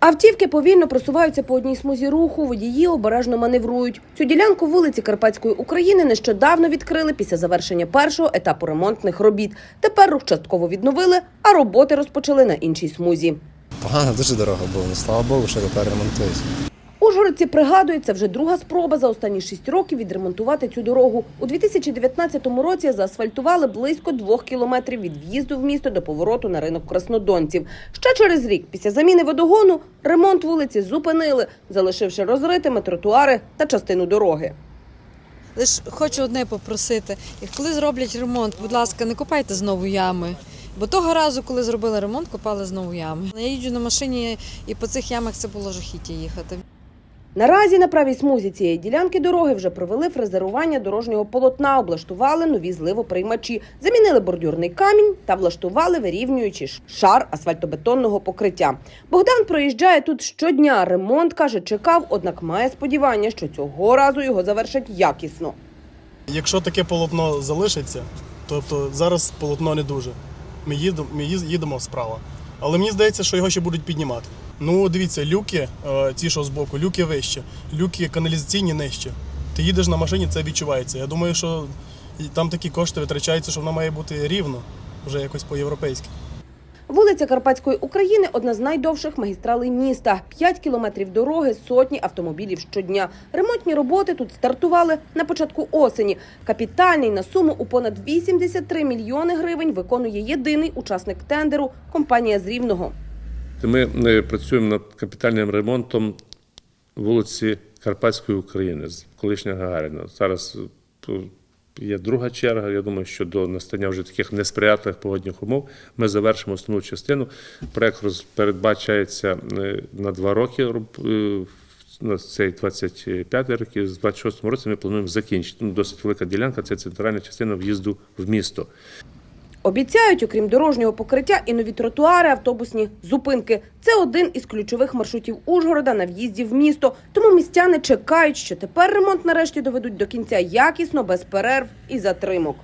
Автівки повільно просуваються по одній смузі руху, водії обережно маневрують. Цю ділянку вулиці Карпатської України нещодавно відкрили після завершення першого етапу ремонтних робіт. Тепер рух частково відновили, а роботи розпочали на іншій смузі. Погана дуже дорога була, ну слава Богу, що тепер ремонтується. Ужгородці пригадують, це вже друга спроба за останні шість років відремонтувати цю дорогу. У 2019 році заасфальтували близько двох кілометрів від в'їзду в місто до повороту на ринок краснодонців. Ще через рік, після заміни водогону, ремонт вулиці зупинили, залишивши розритими тротуари та частину дороги. Лиш хочу одне попросити: і коли зроблять ремонт, будь ласка, не копайте знову ями. Бо того разу, коли зробили ремонт, копали знову ями. Я їжджу на машині, і по цих ямах це було жахіття їхати. Наразі на правій смузі цієї ділянки дороги вже провели фрезерування дорожнього полотна, облаштували нові зливоприймачі, замінили бордюрний камінь та влаштували вирівнюючий шар асфальтобетонного покриття. Богдан проїжджає тут щодня. Ремонт каже, чекав, однак має сподівання, що цього разу його завершать якісно. Якщо таке полотно залишиться, тобто зараз полотно не дуже. Ми їдемо, ми їдемо справа. Але мені здається, що його ще будуть піднімати. Ну, дивіться, люки, е, ті, що збоку, люки вище, люки каналізаційні нижче. Ти їдеш на машині, це відчувається. Я думаю, що там такі кошти витрачаються, що вона має бути рівно, вже якось по-європейськи. Вулиця Карпатської України одна з найдовших магістралей міста. П'ять кілометрів дороги, сотні автомобілів щодня. Ремонтні роботи тут стартували на початку осені. Капітальний на суму у понад 83 мільйони гривень виконує єдиний учасник тендеру компанія з Рівного. Ми е, працюємо над капітальним ремонтом вулиці Карпатської України з колишнього Гагаріна. Зараз е, є друга черга. Я думаю, що до настання вже таких несприятливих погодних умов ми завершимо основну частину. Проект передбачається е, на два роки. На цей 25 рік, і з 26 році ми плануємо закінчити. Ну, досить велика ділянка, це центральна частина в'їзду в місто. Обіцяють, окрім дорожнього покриття, і нові тротуари, автобусні зупинки. Це один із ключових маршрутів Ужгорода на в'їзді в місто. Тому містяни чекають, що тепер ремонт нарешті доведуть до кінця якісно, без перерв і затримок.